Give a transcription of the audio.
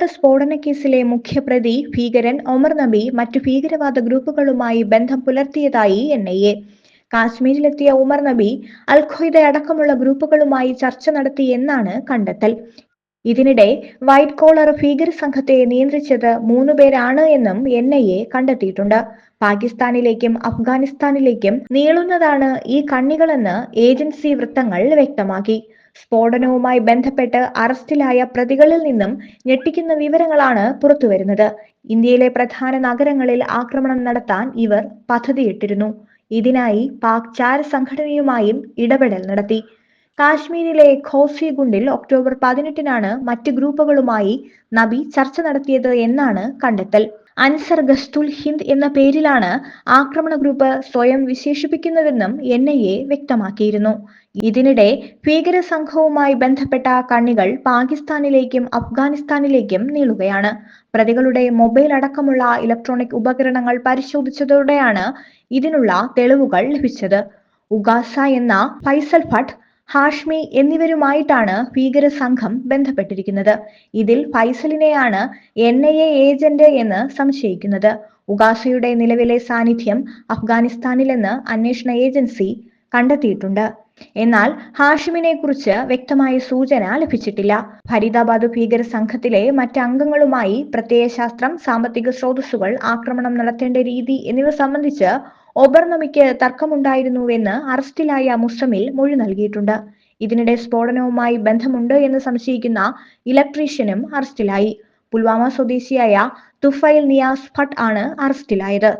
കള്ളനോട്ട് സ്ഫോടന കേസിലെ മുഖ്യപ്രതി ഭീകരൻ ഒമർ നബി മറ്റു ഭീകരവാദ ഗ്രൂപ്പുകളുമായി ബന്ധം പുലർത്തിയതായി എൻ ഐ എ. കാശ്മീരിലെത്തിയ ഉമർ നബി അൽ അടക്കമുള്ള ഗ്രൂപ്പുകളുമായി ചർച്ച നടത്തി എന്നാണ് കണ്ടെത്തൽ. ഇതിനിടെ വൈറ്റ് കോളർ ഭീകര സംഘത്തെ നിയന്ത്രിച്ചത് മൂന്ന് പേരാണ് എന്നും എൻ ഐ എ കണ്ടെത്തിയിട്ടുണ്ട്. പാകിസ്ഥാനിലേക്കും അഫ്ഗാനിസ്ഥാനിലേക്കും നീളുന്നതാണ് ഈ കണ്ണികളെന്ന് ഏജൻസി വൃത്തങ്ങൾ വ്യക്തമാക്കി. സ്ഫോടനവുമായി ബന്ധപ്പെട്ട് അറസ്റ്റിലായ പ്രതികളിൽ നിന്നും ഞെട്ടിക്കുന്ന വിവരങ്ങളാണ് പുറത്തുവരുന്നത്. ഇന്ത്യയിലെ പ്രധാന നഗരങ്ങളിൽ ആക്രമണം നടത്താൻ ഇവർ പദ്ധതിയിട്ടിരുന്നു. ഇതിനായി പാക് ചാര സംഘടനയുമായും ഇടപെടൽ നടത്തി. കാശ്മീരിലെ ഖോസിഗുണ്ടിൽ ഒക്ടോബർ പതിനെട്ടിനാണ് മറ്റ് ഗ്രൂപ്പുകളുമായി നബി ചർച്ച നടത്തിയത് എന്നാണ് കണ്ടെത്തൽ. അൻസർ ഗസ്തുൽ ഹിന്ദ് എന്ന പേരിലാണ് ആക്രമണ ഗ്രൂപ്പ് സ്വയം വിശേഷിപ്പിക്കുന്നതെന്നും എൻ ഐ എ വ്യക്തമാക്കിയിരുന്നു. ഇതിനിടെ ഭീകര സംഘവുമായി ബന്ധപ്പെട്ട കണ്ണികൾ പാകിസ്ഥാനിലേക്കും അഫ്ഗാനിസ്ഥാനിലേക്കും നീളുകയാണ്. പ്രതികളുടെ മൊബൈൽ അടക്കമുള്ള ഇലക്ട്രോണിക് ഉപകരണങ്ങൾ പരിശോധിച്ചതോടെയാണ് ഇതിനുള്ള തെളിവുകൾ ലഭിച്ചത്. ഉഗാസ എന്ന ഫൈസൽ ഭട്ട് ഹാഷ്മി എന്നിവരുമായിട്ടാണ് ഭീകര സംഘം ബന്ധപ്പെട്ടിരിക്കുന്നത്. ഇതിൽ ഫൈസലിനെയാണ് എൻ ഐ എ ഏജന്റ് എന്ന് സംശയിക്കുന്നത്. ഉഗാസയുടെ നിലവിലെ സാന്നിധ്യം അഫ്ഗാനിസ്ഥാനിലെന്ന് അന്വേഷണ ഏജൻസി കണ്ടെത്തിയിട്ടുണ്ട്. എന്നാൽ ഹാഷിമിനെ കുറിച്ച് വ്യക്തമായ സൂചന ലഭിച്ചിട്ടില്ല. ഫരീദാബാദ് ഭീകര സംഘത്തിലെ മറ്റംഗങ്ങളുമായി പ്രത്യയശാസ്ത്രം സാമ്പത്തിക സ്രോതസ്സുകൾ ആക്രമണം നടത്തേണ്ട രീതി എന്നിവ സംബന്ധിച്ച് ഒബർനമിക്ക് തർക്കമുണ്ടായിരുന്നുവെന്ന് അറസ്റ്റിലായ മുസമിൽ മൊഴി നൽകിയിട്ടുണ്ട്. ഇതിനിടെ സ്ഫോടനവുമായി ബന്ധമുണ്ട് എന്ന് സംശയിക്കുന്ന ഇലക്ട്രീഷ്യനും അറസ്റ്റിലായി. പുൽവാമ സ്വദേശിയായ തുഫൈൽ നിയാസ് ഭട്ട് ആണ് അറസ്റ്റിലായത്.